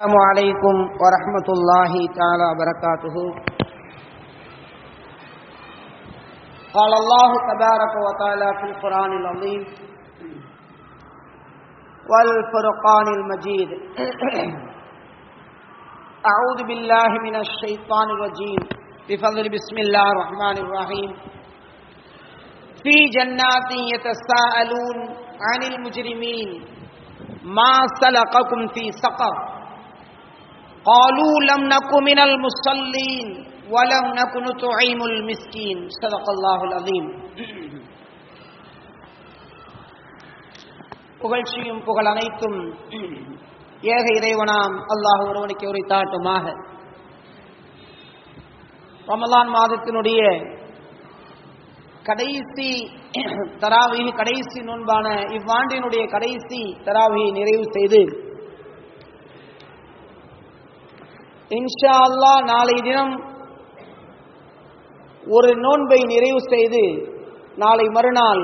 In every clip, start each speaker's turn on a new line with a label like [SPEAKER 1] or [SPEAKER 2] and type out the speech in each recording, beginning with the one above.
[SPEAKER 1] السلام عليكم ورحمة الله تعالى وبركاته. قال الله تبارك وتعالى في القرآن العظيم والفرقان المجيد. أعوذ بالله من الشيطان الرجيم. بفضل بسم الله الرحمن الرحيم. في جنات يتساءلون عن المجرمين. ما سلقكم في سقر؟ قالوا لم نك من المصلين ولم نك نطعم المسكين صدق الله العظيم புகழ்ச்சியும் புகழ் அனைத்தும் ஏக இறைவனாம் அல்லாஹ் ஒருவனுக்கு உரைத்தாட்டுமாக ரமலான் மாதத்தினுடைய கடைசி தராவி கடைசி நோன்பான இவ்வாண்டினுடைய கடைசி தராவியை நிறைவு செய்து இன்ஷா அல்லா நாளை தினம் ஒரு நோன்பை நிறைவு செய்து நாளை மறுநாள்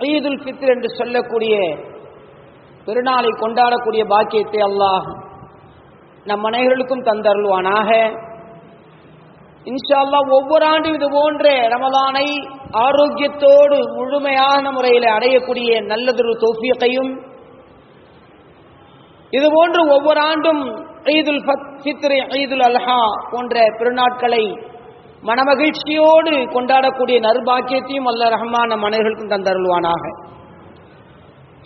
[SPEAKER 1] ஈதுல் ஃபித்ர் என்று சொல்லக்கூடிய பெருநாளை கொண்டாடக்கூடிய பாக்கியத்தை அல்லாஹ் நம் அனைவர்களுக்கும் தந்தருள்வானாக. இன்ஷா அல்லா ஒவ்வொரு ஆண்டும் இது போன்ற ரமலானை ஆரோக்கியத்தோடு முழுமையான முறையில் அடையக்கூடிய நல்லதொரு தோஃபியத்தையும் இது போன்று ஒவ்வொரு ஆண்டும் ஈதுல் ஃபித்ரு ஈதுல் அல்ஹா போன்ற பெருநாட்களை மனமகிழ்ச்சியோடு கொண்டாடக்கூடிய நர்பாக்கியத்தையும் அல்ல ரஹ்மான் நம் தந்தருள்வானாக.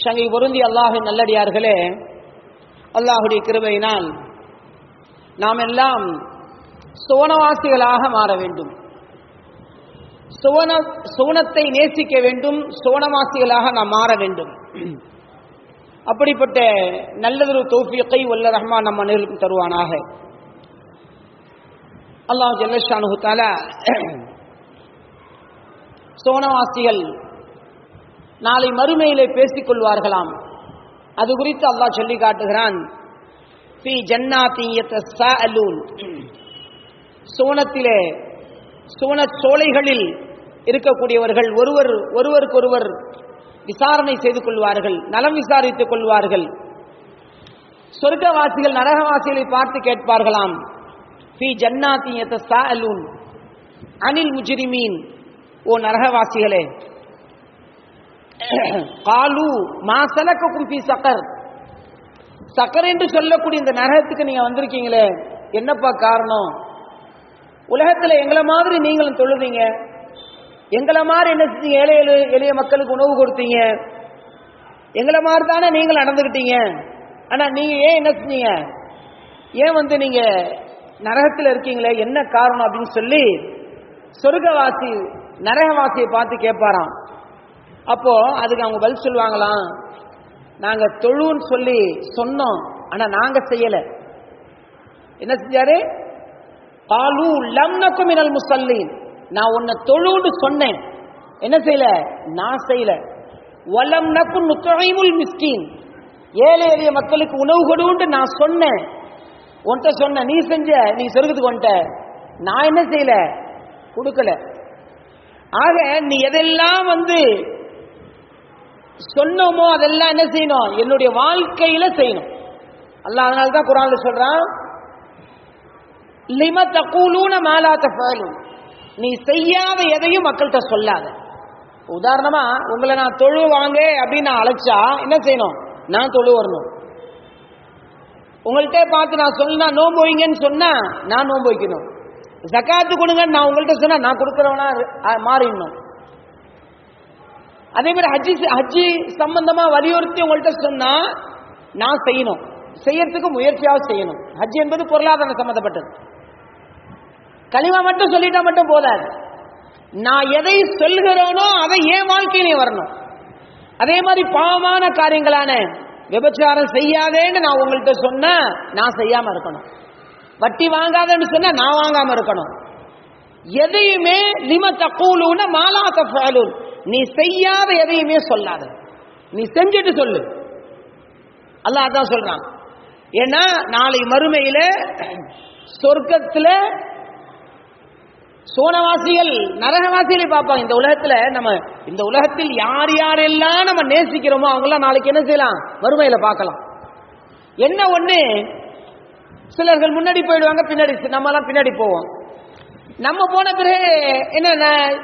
[SPEAKER 1] சங்கை பொருந்தி அல்லாஹு நல்லடியார்களே அல்லாஹுடைய கிருபையினால் நாம் எல்லாம் சுவனவாசிகளாக மாற வேண்டும். சுவன சுவனத்தை நேசிக்க வேண்டும் சுவனவாசிகளாக நாம் மாற வேண்டும். அப்படிப்பட்ட நல்லதொரு தோஃபியத்தை வல்ல ரஹ்மான் நம்ம அனைவருக்கும் தருவானாக. அல்லாஹ் ஜல்லஷானு தால சோனவாசிகள் நாளை மறுமையிலே பேசிக் கொள்வார்களாம். அது குறித்து அல்லாஹ் சொல்லி காட்டுகிறான். சோனத்திலே சோன சோலைகளில் இருக்கக்கூடியவர்கள் ஒருவர் ஒருவருக்கொருவர் விசாரணை செய்து கொள்வார்கள் நலம் விசாரித்துக் கொள்வார்கள். சொர்க்கவாசிகள் நரகவாசிகளை பார்த்து கேட்பார்களாம். பி ஜன்னாத்தியத்தூன் அனில் முஜிரிமீன். ஓ நரகவாசிகளே. காலு மாசலக்கும் பி சக்கர் சக்கர் என்று சொல்லக்கூடிய இந்த நரகத்துக்கு நீங்க வந்திருக்கீங்களே என்னப்பா காரணம்? உலகத்தில் எங்களை மாதிரி நீங்களும் தொழுவீங்க. எங்களை மாதிரி என்ன செஞ்சீங்க? ஏழை எளிய மக்களுக்கு உணவு கொடுத்தீங்க. எங்களை மாதிரி தானே நீங்கள் நடந்துக்கிட்டீங்க? ஆனா நீங்க ஏன் என்ன செஞ்சீங்க? ஏன் வந்து நீங்க நரகத்தில் இருக்கீங்களே? என்ன காரணம் அப்படின்னு சொல்லி சொர்க்கவாசி நரகவாசியை பார்த்து கேட்பாராம். அப்போ அதுக்கு அவங்க பதில் சொல்லுவாங்களாம். நாங்க தொழுன்னு சொல்லி சொன்னோம். ஆனா நாங்க செய்யல. என்ன செஞ்சாரு? பாலு லம்னக்கும் மினல் முசல்லீன். நான் உன்னை தொழுன்னு சொன்னேன். என்ன செய்யல? நான் செய்யல. வலம் நக்கும் நுத்தைமுல் மிஸ்கின். ஏழை எளிய மக்களுக்கு உணவு கொடுன்னு நான் சொன்னேன். உன்கிட்ட சொன்ன நீ செஞ்ச நீ சொர்க்கத்துக்கு வந்துட்ட. நான் என்ன செய்யல? கொடுக்கல. ஆக நீ எதெல்லாம் வந்து சொன்னோமோ அதெல்லாம் என்ன செய்யணும்? என்னுடைய வாழ்க்கையில செய்யணும். அல்ல அதனால தான் குரான்ல சொல்றான் லிம தக்கூலூன மாலா தஃபாலும் நீ செய்யாத எதையும் மக்கள்கிட்ட சொல்லாத. உதாரணமா உங்களை நான் தொழு வாங்க அப்படின்னு நான் அழைச்சா என்ன செய்யணும்? நான் தொழு வரணும். உங்கள்கிட்ட பார்த்து நான் சொன்னா நோன்பு வைங்கன்னு சொன்னா நான் நோன்பு வைக்கணும். ஜக்காத்து கொடுங்கன்னு நான் உங்கள்கிட்ட சொன்னா நான் கொடுக்குறவனா மாறிடணும். அதே மாதிரி ஹஜ்ஜி ஹஜ்ஜி சம்பந்தமா வலியுறுத்தி உங்கள்கிட்ட சொன்னா நான் செய்யணும். செய்யறதுக்கு முயற்சியாக செய்யணும். ஹஜ் என்பது பொருளாதாரம் சம்பந்தப்பட்டது. களிமா மட்டும் சொல்லிட்டா மட்டும் போதாது. நான் எதை சொல்கிறேனோ அதை என் வாழ்க்கையிலே வரணும். அதே மாதிரி பாவமான காரியங்களான விபச்சாரம் செய்யாதேன்னு நான் உங்கள்கிட்ட சொன்ன நான் செய்யாம இருக்கணும். வட்டி வாங்காதன்னு சொன்ன நான் வாங்காம இருக்கணும். எதையுமே லிம தக்கூலூன மாலா தஃபாலூன். நீ செய்யாத எதையுமே சொல்லாத. நீ செஞ்சுட்டு சொல்லு. அல்லாஹ் அதான் சொல்றான். ஏன்னா நாளை மறுமையில சொர்க்கத்துல சோனவாசிகள் நரகவாசிகளை பார்ப்பாங்க. இந்த உலகத்துல நம்ம இந்த உலகத்தில் யார் யாரெல்லாம் நம்ம நேசிக்கிறோமோ அவங்களாம் நாளைக்கு என்ன செய்யலாம்? வறுமையில பார்க்கலாம். என்ன ஒண்ணு? சிலர்கள் முன்னாடி போயிடுவாங்க பின்னாடி நம்ம எல்லாம் பின்னாடி போவோம். நம்ம போன பிறகு என்ன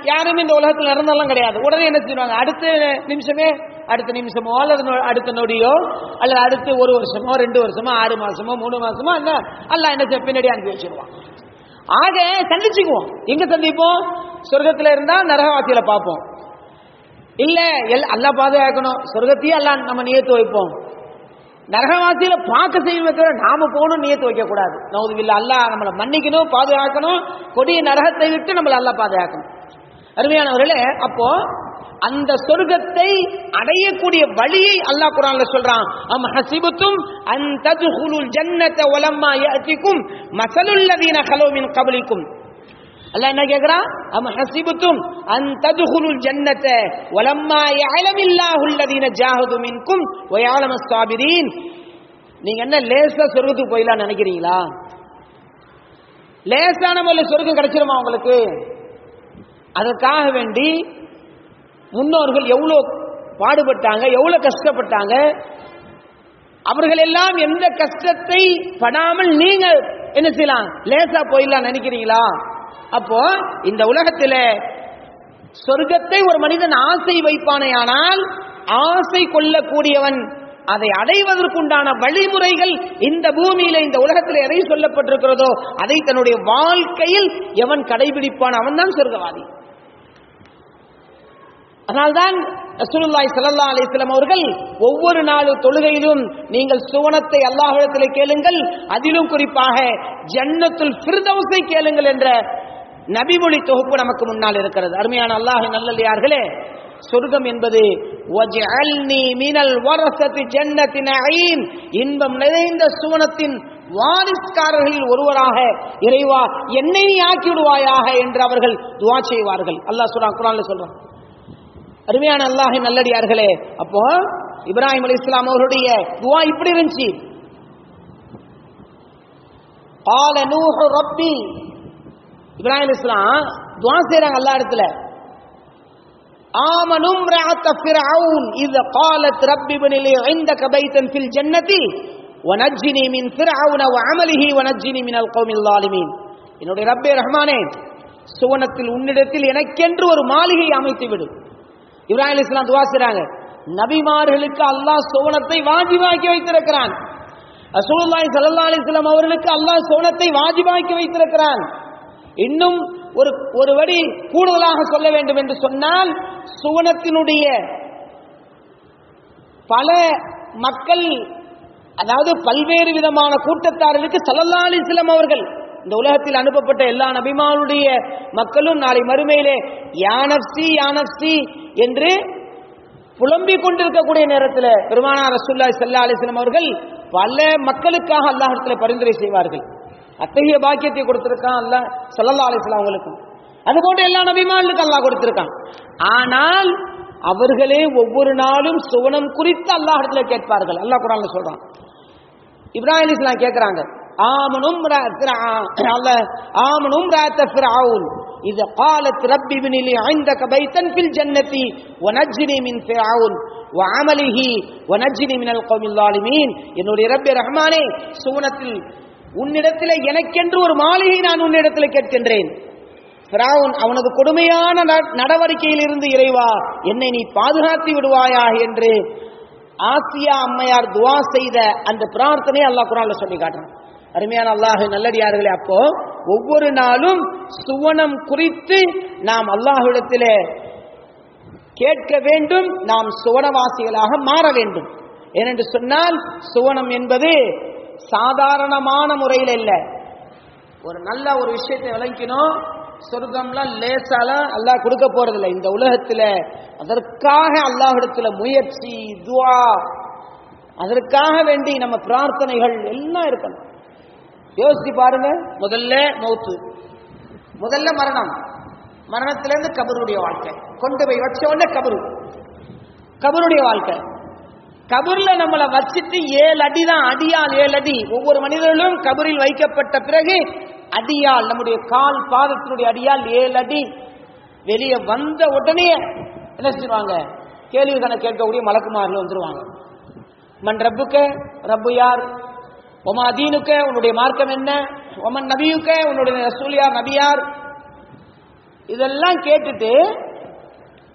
[SPEAKER 1] யாருமே இந்த உலகத்தில் நடந்தாலும் கிடையாது. உடனே என்ன செய்வாங்க? அடுத்த நிமிஷமே அடுத்த நிமிஷமோ அல்லது அடுத்த நொடியோ அல்லது அடுத்து ஒரு வருஷமோ ரெண்டு வருஷமோ ஆறு மாசமோ மூணு மாசமோ என்ன அல்ல என்ன செய்ய பின்னாடி அனுப்பி வச்சிருவான். ஆக சந்திச்சுக்குவோம். எங்க சந்திப்போம்? சொர்க்கத்துல இருந்தா நரகவாசியில பார்ப்போம். இல்ல எல் அல்லா பாதுகாக்கணும். சொர்க்கத்தையும் எல்லாம் நம்ம நியத்து வைப்போம். நரகவாசியில பார்க்க செய்யும் நாம போகணும் நியத்து வைக்க கூடாது நவுதுவில்ல அல்லாஹ் நம்மளை மன்னிக்கணும் பாதுகாக்கணும். கொடிய நரகத்தை விட்டு நம்மளை அல்லாஹ் பாதுகாக்கணும். அருமையானவர்களே அப்போ அந்த சொர்க்கத்தை அடையக்கூடிய வழியை அல்லாஹ் குரான்ல சொல்றான். அம் ஹசிபுத்தும் அன் ததுகுலுல் ஜன்னத வலம்மா யஅதிக்கும் மஸலுல் லதீன மின் கபலிக்கும். அல்லாஹ் என்ன கேக்குறான் அம் ஹசிபுத்தும் அன் ததுகுலுல் ஜன்னத வலம்மா யஅலமில்லாஹு அல்லதீன ஜாஹது மின்கும் வ யஅலமஸ் சாபிரீன் நீங்க என்ன லேசா சொர்க்கத்துக்கு போயிடலாம் நினைக்கிறீங்களா? லேசான முறையில் சொர்க்கம் கிடைச்சிருமா உங்களுக்கு? அதற்காக வேண்டி முன்னோர்கள் எவ்வளோ பாடுபட்டாங்க எவ்வளோ கஷ்டப்பட்டாங்க அவர்கள் எல்லாம் எந்த கஷ்டத்தை படாமல் நீங்க என்ன செய்யலாம்? லேசா போயிடலாம் நினைக்கிறீங்களா? அப்போ இந்த உலகத்தில் சொர்க்கத்தை ஒரு மனிதன் ஆசை வைப்பானேயானால் ஆசை கொள்ளக்கூடியவன் அதை அடைவதற்குண்டான வழிமுறைகள் இந்த பூமியில இந்த உலகத்தில் எதை சொல்லப்பட்டிருக்கிறதோ அதை தன்னுடைய வாழ்க்கையில் எவன் கடைபிடிப்பான்? அவன் தான் சொர்க்கவாதி. அதனால்தான் ரசூலுல்லாஹி சல்லா அலிஸ்லாம் அவர்கள் ஒவ்வொரு நாள் தொழுகையிலும் நீங்கள் சுவனத்தை அல்லாஹிடத்தில் கேளுங்கள் அதிலும் குறிப்பாக ஜன்னத்துல் ஃபிர்தௌஸை கேளுங்கள் என்ற நபிமொழி தொகுப்பு நமக்கு முன்னால் இருக்கிறது. அருமையான அல்லாஹ் நல்லே சொர்க்கம் என்பது இன்பம் நிறைந்த சுவனத்தின் வாரிஸ்காரர்களில் ஒருவராக இறைவா என்னை ஆக்கிவிடுவாயாக ஆக்கி விடுவாயாக என்று அவர்கள் துவா செய்வார்கள். அல்லாஹ் சொல்றான் குரான்ல சொல்றான். அருமையான அல்லாஹின் நல்லடியார்களே அப்போ இப்ராஹிம் அலி இஸ்லாம் அவருடைய துவா இப்படி இருந்துச்சு قال نوح ربي இப்ராஹிம் அலி இஸ்லாம் துவா செய்றாங்க அல்லா இடத்துல آمنوا امرأة فرعون إذ قالت رب ابن لي عندك بيتا في الجنة ونجني من فرعون وعمله ونجني من القوم الظالمين என்னுடைய ரப்பே ரஹ்மானே சுவனத்தில் உன்னிடத்தில் எனக்கென்று ஒரு மாளிகை அமைத்து விடு இப்ராஹிம் அலி இஸ்லாம் துவா செய்றாங்க. நபிமார்களுக்கு அல்லாஹ் சுவனத்தை வாஜிபாக்கி வைத்திருக்கிறான். ரசூலுல்லாஹி ஸல்லல்லாஹு அலைஹி வஸல்லம் அவர்களுக்கு அல்லாஹ் சுவனத்தை வாஜிபாக்கி வைத்திருக்கிறான். இன்னும் ஒரு ஒரு வடி கூடுதலாக சொல்ல வேண்டும் என்று சொன்னால் சுவனத்தினுடைய பல மக்கள் அதாவது பல்வேறு விதமான கூட்டத்தாரர்களுக்கு ஸல்லல்லாஹு அலைஹி அவர்கள் இந்த உலகத்தில் அனுப்பப்பட்ட எல்லா நபிமானுடைய மக்களும் நாளை மறுமையிலே யானப்சி யானப்சி என்று புலம்பிக் கொண்டிருக்கக்கூடிய நேரத்தில் பெருமானார் ரசூல்லா சல்லா அலிஸ்லாம் அவர்கள் பல மக்களுக்காக அல்லாஹிடத்தில் பரிந்துரை செய்வார்கள். அத்தகைய பாக்கியத்தை கொடுத்திருக்கான் அல்ல சல்லா அலிஸ்லாம் அவங்களுக்கும் அதுபோன்று எல்லா நபிமானுக்கும் அல்லாஹ் கொடுத்திருக்கான். ஆனால் அவர்களே ஒவ்வொரு நாளும் சுவனம் குறித்து அல்லாஹிடத்துல கேட்பார்கள். அல்லாஹ் குரான் சொல்றான். இப்ராஹிம் இஸ்லாம் கேட்கிறாங்க ஆமனும் ஆமனும் ராத்த ஃபிரவுன் இது قالت رب ابن لي عندك بيتا في الجنة ونجني من فرعون وعمله ونجني من القوم الظالمين என்னுடைய ரப்பே ரஹ்மானே சுவனத்தில் உன்னிடத்தில் எனக்கென்று ஒரு மாளிகை நான் உன்னிடத்தில் கேட்கின்றேன் ஃபிரவுன் அவனது கொடுமையான நட- நடவடிக்கையில் இருந்து இறைவா என்னை நீ பாதுகாத்து விடுவாயாக என்று ஆசியா அம்மையார் துவா செய்த அந்த பிரார்த்தனை அல்லாஹ் குரான்ல சொல்லி காட்டுறான் அருமையான அல்லாஹ் நல்லடியார்களே அப்போ ஒவ்வொரு நாளும் சுவனம் குறித்து நாம் அல்லாஹ்விடத்திலே கேட்க வேண்டும். நாம் சுவனவாசிகளாக மாற வேண்டும். ஏனென்று சொன்னால் சுவனம் என்பது சாதாரணமான முறையில் இல்ல ஒரு நல்ல ஒரு விஷயத்தை விளங்கினோம். சொர்க்கம்லாம் லேசாலாம் அல்லாஹ் கொடுக்க போறதில்லை. இந்த உலகத்துல அதற்காக அல்லாஹிடத்துல முயற்சி துவா அதற்காக வேண்டி நம்ம பிரார்த்தனைகள் எல்லாம் இருக்கணும். யோசிச்சு பாருங்க. முதல்ல மௌத்து. முதல்ல மரணம். மரணத்திலிருந்து கபருடைய வாழ்க்கை. கொண்டு போய் வச்ச உடனே கபரு. கபருடைய வாழ்க்கை. கபர்ல நம்மளை வச்சுட்டு ஏழு அடி தான் அடியால் ஏழு அடி. ஒவ்வொரு மனிதர்களும் கபரில் வைக்கப்பட்ட பிறகு அடியால் நம்முடைய கால் பாதத்தினுடைய அடியால் ஏழு அடி. வெளியே வந்த உடனே என்ன செய்வாங்க கேள்வி கணக்கு கேட்கக்கூடிய மலக்குமாரில் வந்துருவாங்க. மன் ரப்புக்க ரப்பு யார்? ஒமா தீனுக்க உன்னுடைய மார்க்கம் என்ன? ஒமன் நபியுக்க உன்னுடைய ரசூலியார் நபியார்? இதெல்லாம் கேட்டுட்டு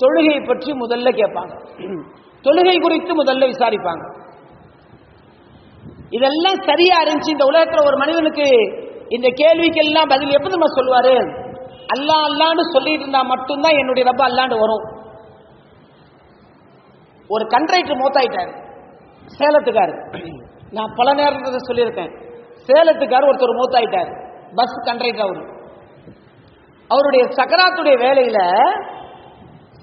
[SPEAKER 1] தொழுகை பற்றி முதல்ல கேட்பாங்க. தொழுகை குறித்து முதல்ல விசாரிப்பாங்க. இதெல்லாம் சரியா இருந்துச்சு. இந்த உலகத்துல ஒரு மனிதனுக்கு இந்த கேள்விக்கெல்லாம் பதில் எப்ப நம்ம சொல்லுவாரு? அல்லா அல்லான்னு சொல்லிட்டு இருந்தா மட்டும்தான் என்னுடைய ரப்ப அல்லாண்டு வரும். ஒரு கண்ட்ரைட்டர் மூத்தாயிட்டாரு. சேலத்துக்காரு. நான் பல நேரத்தை சொல்லியிருக்கேன். சேலத்துக்கார் ஒருத்தர் மூத்தாயிட்டார். பஸ் கண்டக்டர் அவரு. அவருடைய சக்கராத்துடைய வேலையில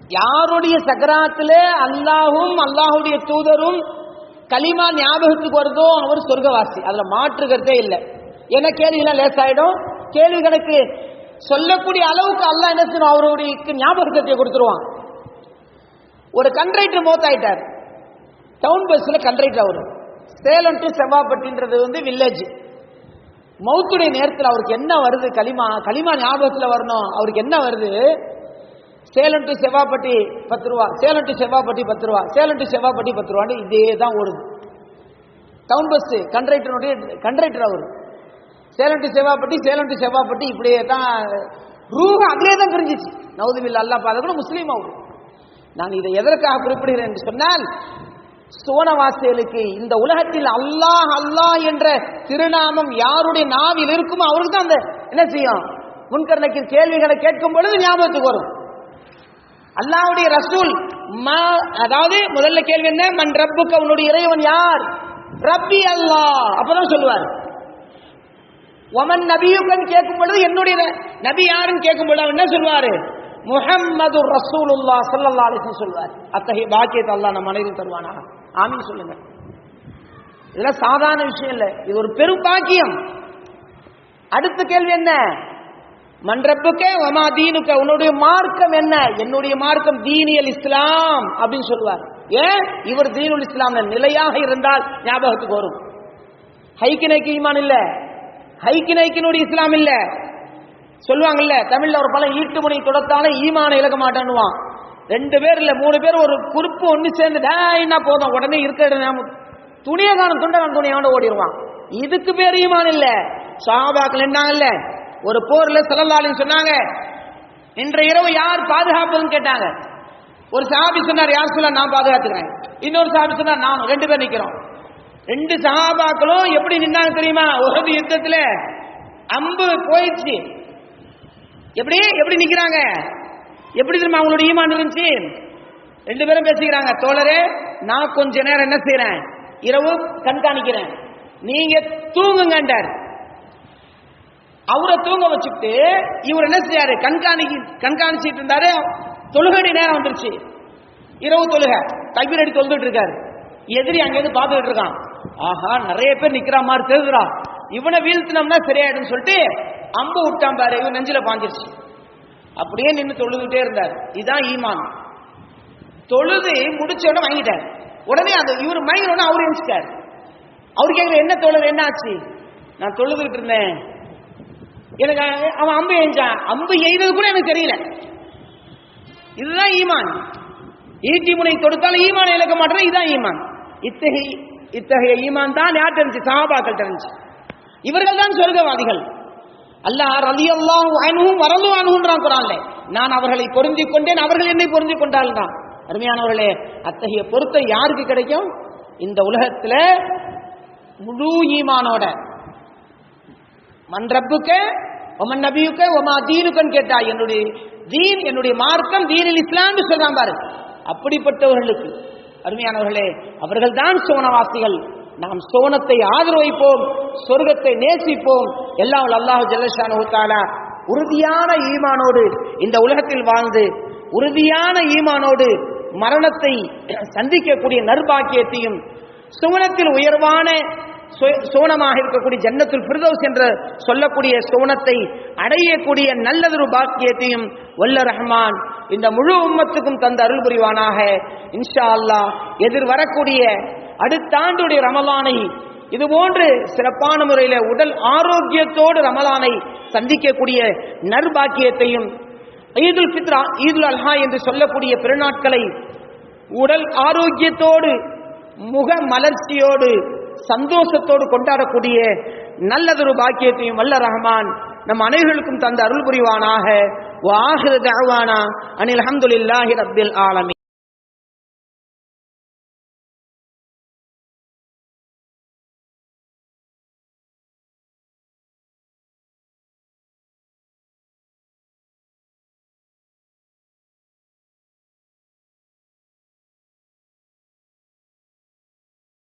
[SPEAKER 1] யாருடைய சக்கராத்துல அல்லாஹும் அல்லாஹுடைய தூதரும் களிமா ஞாபகத்துக்கு வருதோ அவர் சொர்க்கவாசி. அதுல மாற்றுகிறதே இல்லை. ஏன்னா கேள்விகள்லாம் லேசாயிடும்? கேள்வி கணக்கு சொல்லக்கூடிய அளவுக்கு அல்லா என்ன செய்யணும்? அவருடைய ஞாபகத்தை கொடுத்துருவான். ஒரு கண்ட்ரைட்டர் மூத்தாயிட்டார். டவுன் பஸ்ல கண்ட்ரைட்டர் அவரு. சேலம் டு செவ்வாப்பட்டின்றது வந்து வில்லேஜ் மௌத்துடைய நேரத்தில் அவருக்கு என்ன வருது? களிமா களிமா ஞாபகத்தில் வரணும். அவருக்கு என்ன வருது? சேலம் டு செவ்வாப்பட்டி பத்து ரூபா சேலம் டு செவ்வாப்பட்டி பத்து ரூபா சேலம் டு செவ்வாப்பட்டி பத்து ரூபான்னு இதே தான் ஓடுது. டவுன் பஸ் கண்ட்ரைட்டருடைய கண்ட்ரைட்டர் அவர். சேலம் டு செவ்வாப்பட்டி சேலம் டு செவ்வாப்பட்டி இப்படியே தான் ரூஹ் அதிலே தான் கிரிஞ்சிச்சு. நவுதுபில் அல்லா பாத கூட முஸ்லீம் அவர். நான் இதை எதற்காக குறிப்பிடுகிறேன் என்று சொன்னால் சோனவாசிகளுக்கு இந்த உலகத்தில் அல்லாஹ் அல்லாஹ் என்ற திருநாமம் யாருடைய நாவில் இருக்குமோ அவருக்கு தான் அந்த என்ன செய்யும்? முன்கர்ணைக்கு கேள்விகளை கேட்கும் பொழுது ஞாபகத்துக்கு வரும். அல்லாஹ்வுடைய ரசூல் அதாவது முதல்ல கேள்வி என்ன? மன் ரப்புக்கு அவனுடைய இறைவன் யார்? ரப்பி அல்லாஹ் அப்பதான் சொல்லுவார். ஒமன் நபியுக்கன் கேட்கும் பொழுது என்னுடைய நபி யாருன்னு கேட்கும் பொழுது அவர் என்ன சொல்வாரு முஹம்மது ரசூலுல்லா ஸல்லல்லாஹு அலைஹி வஸல்லம் சொல்வார் அத்தகைய பாக்கியத்தை அல்லாஹ் நம்ம அனைவரும் தருவானா ஆமீன் சொல்லுங்க. இதெல்லாம் சாதாரண விஷயம் இல்லை. இது ஒரு பெரும் பாக்கியம். அடுத்த கேள்வி என்ன? மன்றப்புக்கே ஒமா தீனுக்க உன்னுடைய மார்க்கம் என்ன? என்னுடைய மார்க்கம் தீனியல் இஸ்லாம் அப்படின்னு சொல்லுவார். ஏன்? இவர் தீனுல் இஸ்லாம் நிலையாக இருந்தால் ஞாபகத்துக்கு வரும். ஹைக்கினைக்கு ஈமான் இல்ல. ஹைக்கினைக்கினுடைய இஸ்லாம் இல்ல. சொல்லுவாங்கல்ல தமிழ்ல ஒரு பல ஈட்டு முனை தொடத்தாலும் ஈமான இழக்க மாட்டான்னுவான். ரெண்டு பேர் இல்ல மூணு பேர் ஒரு குறிப்பு ஒண்ணு சேர்ந்து என்ன போதும் உடனே இருக்கிற துணியை காணும் துண்டகான துணியோட ஓடிடுவான். இதுக்கு பேர் ஈமான் இல்ல. சாபாக்கள் என்னாங்கல்ல ஒரு போர்ல செல்லலாலின்னு சொன்னாங்க இன்றைய இரவு யார் பாதுகாப்புன்னு கேட்டாங்க. ஒரு சாபி சொன்னார் யார் சொல்ல நான் பாதுகாத்துக்கிறேன். இன்னொரு சாபி சொன்னார் நான் ரெண்டு பேர் நிக்கிறோம். ரெண்டு சஹாபாக்களும் எப்படி நின்னாங்க தெரியுமா? ஒரு யுத்தத்துல அம்பு போயிடுச்சு. எப்படி எப்படி நிக்கிறாங்க? எப்படி தெரியுமா அவங்களோட ஈமான் இருந்துச்சு? ரெண்டு பேரும் பேசிக்கிறாங்க தோழரே நான் கொஞ்ச நேரம் என்ன செய்யறேன் இரவு கண்காணிக்கிறேன். நீங்க தூங்குங்கண்டார் அவரை தூங்க வச்சுட்டு இவர் என்ன செய்யாரு கண்காணிக்கு கண்காணிச்சிட்டு இருந்தாரு. தொழுகடி நேரம் வந்துருச்சு. இரவு தொழுக. தக்பீர் அடி தொழுதுட்டு இருக்காரு. எதிரி அங்கேருந்து பார்த்துட்டு இருக்கான். ஆஹா நிறைய பேர் நிக்கிற மாதிரி தெரிஞ்சுடா இவனை வீழ்த்தினோம்னா சரியாயிடும் சொல்லிட்டு அம்பு விட்டான் பாரு. இவன் நெஞ்சில பாஞ்சிருச்சு. அப்படியே நின்று தொழுதுகிட்டே இருந்தார். இதுதான் ஈமான். தொழுது முடிச்ச உடனே வாங்கிட்டார். உடனே அந்த இவர் மயங்கின அவர் அவரு எழுச்சிட்டார் அவர் கேட்குற என்ன தொழுது என்ன ஆச்சு? நான் தொழுதுகிட்டு இருந்தேன். எனக்கு அவன் அம்பு எய்ஞ்சான் அம்பு எய்தது கூட எனக்கு தெரியல. இதுதான் ஈமான். ஈட்டி முனை தொடுத்தாலும் ஈமான் இழக்க மாட்டேன். இதுதான் ஈமான். இத்தகைய இத்தகைய ஈமான் தான் யார் தெரிஞ்சு சகாபாக்கள் தெரிஞ்சு இவர்கள் தான் சொர்க்கவாதிகள். அல்லாஹ் ரலியல்லாஹு அன்ஹும் வரலும் அன்ஹுன்றான் குரான்ல. நான் அவர்களை பொருந்தி கொண்டேன் அவர்கள் என்னை பொருந்தி கொண்டால் தான் அருமையானவர்களே அத்தகைய பொருத்தம் யாருக்கு கிடைக்கும்? இந்த உலகத்துல முழு ஈமானோட. மன்றப்புக்கு ஒமன் நபியுக்கு ஒமா தீனுக்குன்னு கேட்டா என்னுடைய தீன் என்னுடைய மார்க்கம் தீனில் இஸ்லாம்னு சொல்றான் பாரு. அப்படிப்பட்டவர்களுக்கு அருமையானவர்களே அவர்கள் தான் சோனவாசிகள் நாம் சோனத்தை ஆதரவைப்போம் சொர்க்கத்தை நேசிப்போம். எல்லாம் அல்லாஹ் ஜல்லஷானு தாலா உறுதியான ஈமானோடு இந்த உலகத்தில் வாழ்ந்து உறுதியான ஈமானோடு மரணத்தை சந்திக்கக்கூடிய நர்பாக்கியத்தையும் சுவனத்தில் உயர்வான சோ- சோனமாக இருக்கக்கூடிய ஜன்னத்துல் பிரதோஸ் என்று சொல்லக்கூடிய சோனத்தை அடையக்கூடிய நல்லதொரு பாக்கியத்தையும் வல்ல ரஹ்மான் இந்த முழு உம்மத்துக்கும் தந்த அருள் புரிவானாக இன்ஷா அல்லாஹ் எதிர் வரக்கூடிய அடுத்த ஆண்டுடைய ரமலானை இது போன்று சிறப்பான முறையில் உடல் ஆரோக்கியத்தோடு ரமலானை சந்திக்கக்கூடிய நர்பாக்கியத்தையும் ஈதுல் பித்ரா ஈதுல் அல்ஹா என்று சொல்லக்கூடிய பெருநாட்களை உடல் ஆரோக்கியத்தோடு முக மலர்ச்சியோடு சந்தோஷத்தோடு கொண்டாடக்கூடிய நல்லதொரு பாக்கியத்தையும் வல்ல ரஹமான் நம் அனைவர்களுக்கும் தந்த அருள் புரிவானாக. வாஹிரு தஅவானா அனில் அல்ஹம்துலில்லாஹி ரப்பில் ஆலமீன்.